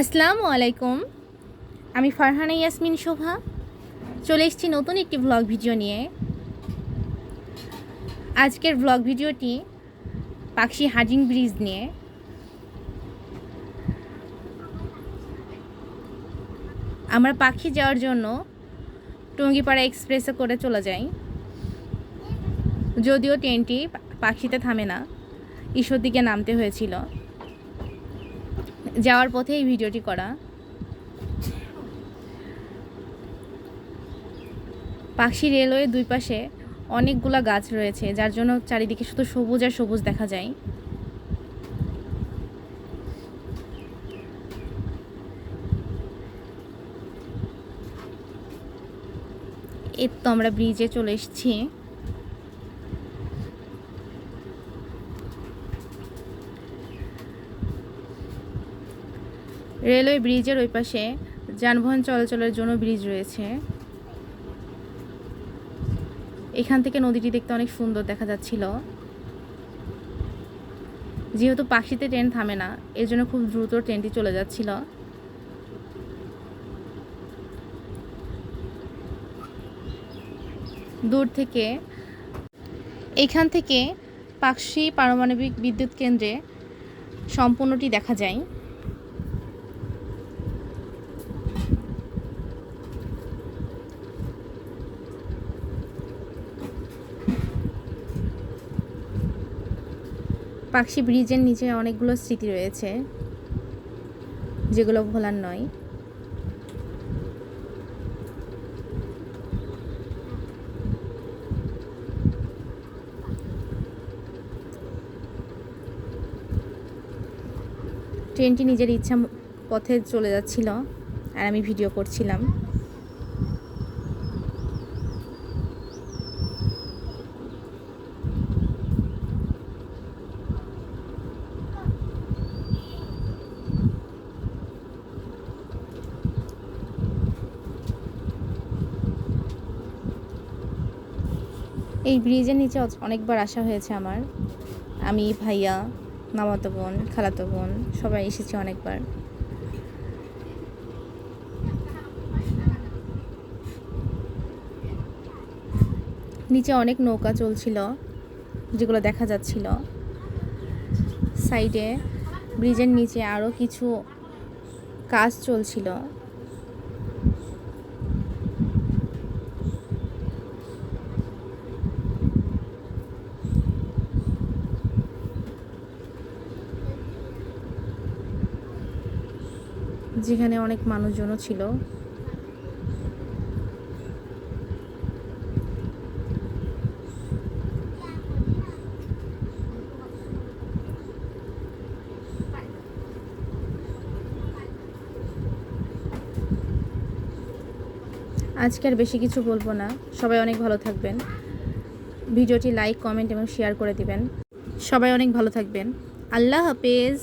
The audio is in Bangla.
আসসালামু আলাইকুম। আমি ফারহানা ইয়াসমিন শোভা। চলে এসেছি নতুন একটি ভ্লগ ভিডিও নিয়ে। আজকের ভ্লগ ভিডিওটি পাখি হাজিং ব্রিজ নিয়ে। আমরা পাখি যাওয়ার জন্য টঙ্গিপাড়া এক্সপ্রেসে করে চলে যাই। যদিও ট্রেনটি পাখিতে থামে না ঈশ্বর দিকে নামতে হয়েছিল। যাওয়ার পথে এই ভিডিওটি করা। পাখি রেলওয়ে দুই পাশে অনেকগুলা গাছ রয়েছে, যার জন্য চারিদিকে শুধু সবুজ আর সবুজ দেখা যায়। এর তো আমরা ব্রিজে চলে এসেছি। রেলওয়ে ব্রিজের ওই পাশে যানবাহন চলাচলের জন্য ব্রিজ রয়েছে। এখান থেকে নদীটি দেখতে অনেক সুন্দর দেখা যাচ্ছিল। যেহেতু পাখিতে ট্রেন থামে না এর জন্য খুব দ্রুত ট্রেনটি চলে যাচ্ছিল। দূর থেকে এখান থেকে পাকশি পারমাণবিক বিদ্যুৎ কেন্দ্রে সম্পূর্ণটি দেখা যায়। পাকশি ব্রিজের নিচে অনেকগুলো স্মৃতি রয়েছে, যেগুলো ভোলার নয়। ট্রেনটি নিজের ইচ্ছা পথে চলে যাচ্ছিল, আর আমি ভিডিও করছিলাম। এই ব্রিজের নিচে অনেকবার আসা হয়েছে আমার। আমি, ভাইয়া, মামাতো বোন, খালাতো বোন, সবাই এসেছে অনেকবার। নিচে অনেক নৌকা চলছিল, যেগুলো দেখা যাচ্ছিল। সাইডে ব্রিজের নিচে আরও কিছু কাজ চলছিল। যেখানে অনেক মানুষজনও ছিল। আজকে আর বেশি কিছু বলব না। সবাই অনেক ভালো থাকবেন। ভিডিওটি লাইক, কমেন্ট এবং শেয়ার করে দিবেন। সবাই অনেক ভালো থাকবেন। আল্লাহ হাফেজ।